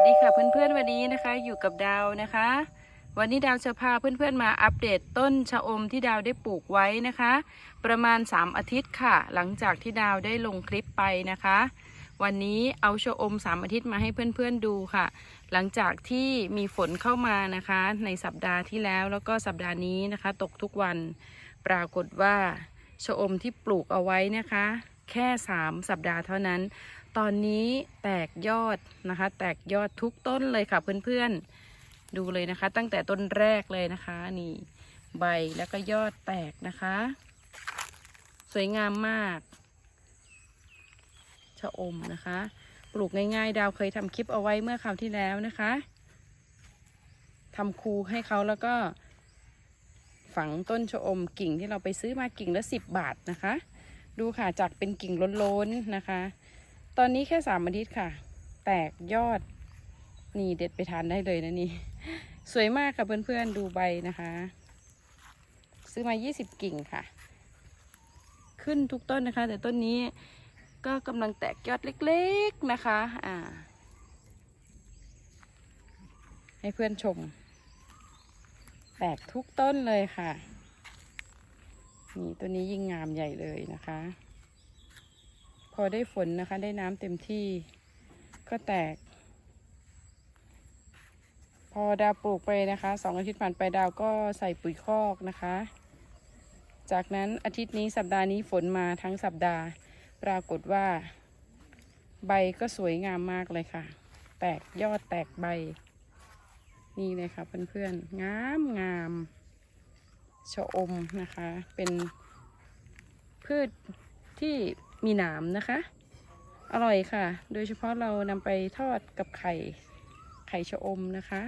สดีค่ะเพื่อนๆวันนี้นะคะอยู่กับดาวนะคะ วันนี้ดาวจะพาเพื่อนๆมาอัปเดตต้นชะอมที่ดาวได้ปลูกไว้นะคะ ประมาณ 3 อาทิตย์ค่ะ หลังจากที่ดาวได้ลงคลิปไปนะคะ วันนี้เอาชะอม 3 อาทิตย์มาให้เพื่อนๆดูค่ะ หลังจากที่มีฝนเข้ามานะคะ ในสัปดาห์ที่แล้วแล้วก็สัปดาห์นี้นะคะ ตกทุกวันปรากฏว่าชะอมที่ปลูกเอาไว้นะคะ แค่ 3 สัปดาห์เท่านั้น ตอนนี้แตกยอดนะคะ แตกยอดทุกต้นเลยค่ะเพื่อนๆ ดูเลยนะคะ ตั้งแต่ต้นแรกเลยนะคะ นี่ใบแล้วก็ยอดแตกนะคะ สวยงามมากชะอมนะคะ ปลูกง่ายๆ ดาวเคยทำคลิปเอาไว้เมื่อคราวที่แล้วนะคะทำคูให้เขาแล้วก็ฝังต้นชะอมกิ่งที่เราไปซื้อมากิ่งละสิบบาทนะคะ ดูค่ะจากเป็นกิ่งล้นๆนะคะ ตอนนี้แค่สามอาทิตย์ค่ะ แตกยอด นี่เด็ดไปทานได้เลยนะนี่ สวยมากค่ะเพื่อนๆดูใบนะคะ ซื้อมา 20 กิ่งค่ะ ขึ้นทุกต้นนะคะ แต่ต้นนี้ก็กำลังแตกยอดเล็กๆนะคะ อ่า ให้เพื่อนชม แตกทุกต้นเลยค่ะ นี่ตัวนี้ยิ่งงามใหญ่เลยนะคะ พอได้ฝนนะคะ ได้น้ำเต็มที่ก็แตก พอดาวปลูกไปนะคะสองอาทิตย์ผ่านไปดาวก็ใส่ปุ๋ยคอกนะคะ จากนั้นอาทิตย์นี้สัปดาห์นี้ฝนมาทั้งสัปดาห์ ปรากฏว่า ใบก็สวยงามมากเลยค่ะ แตกยอดแตกใบ นี่เลยค่ะเพื่อนๆงามงาม ชะอมนะคะ เป็นพืชที่มีหนามนะคะ อร่อยค่ะ โดยเฉพาะเรานำไปทอดกับไข่ ไข่ชะอมนะคะ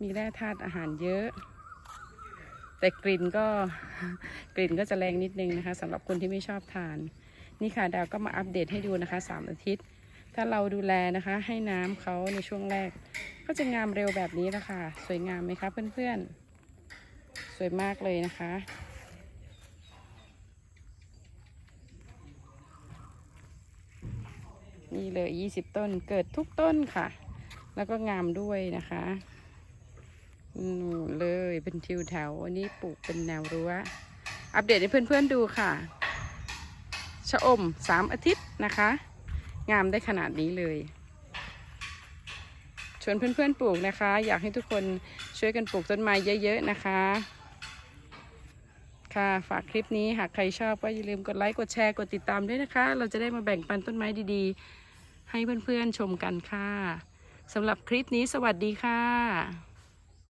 มีแร่ธาตุอาหารเยอะ แต่กลิ่นก็กลิ่นก็จะแรงนิดนึงนะคะสำหรับคนที่ไม่ชอบทาน นี่ค่ะดาวก็มาอัปเดตให้ดูนะคะสามอาทิตย์ ถ้าเราดูแลนะคะ ให้น้ำเขาในช่วงแรก ก็จะงามเร็วแบบนี้ละค่ะ สวยงามไหมคะเพื่อนๆ สวยมากเลยนะคะ นี่เลย20ต้นเกิดทุกต้นค่ะ แล้วก็งามด้วยนะคะนู่เลยเป็นทิวแถวอันนี้ปลูกเป็นแนวรั้ว อัปเดตให้เพื่อนๆดูค่ะ ชะอม3อาทิตย์นะคะ งามได้ขนาดนี้เลย วนเพื่อนๆปลูกนะคะ อยากให้ทุกคนช่วยกันปลูกต้นไม้เยอะๆนะคะ ค่ะฝากคลิปนี้หากใครชอบก็อย่าลืมกดไลค์กดแชร์กดติดตามด้วยนะคะ เราจะได้มาแบ่งปันต้นไม้ดีๆ ให้เพื่อนๆชมกันค่ะสำหรับคลิปนี้สวัสดีค่ะ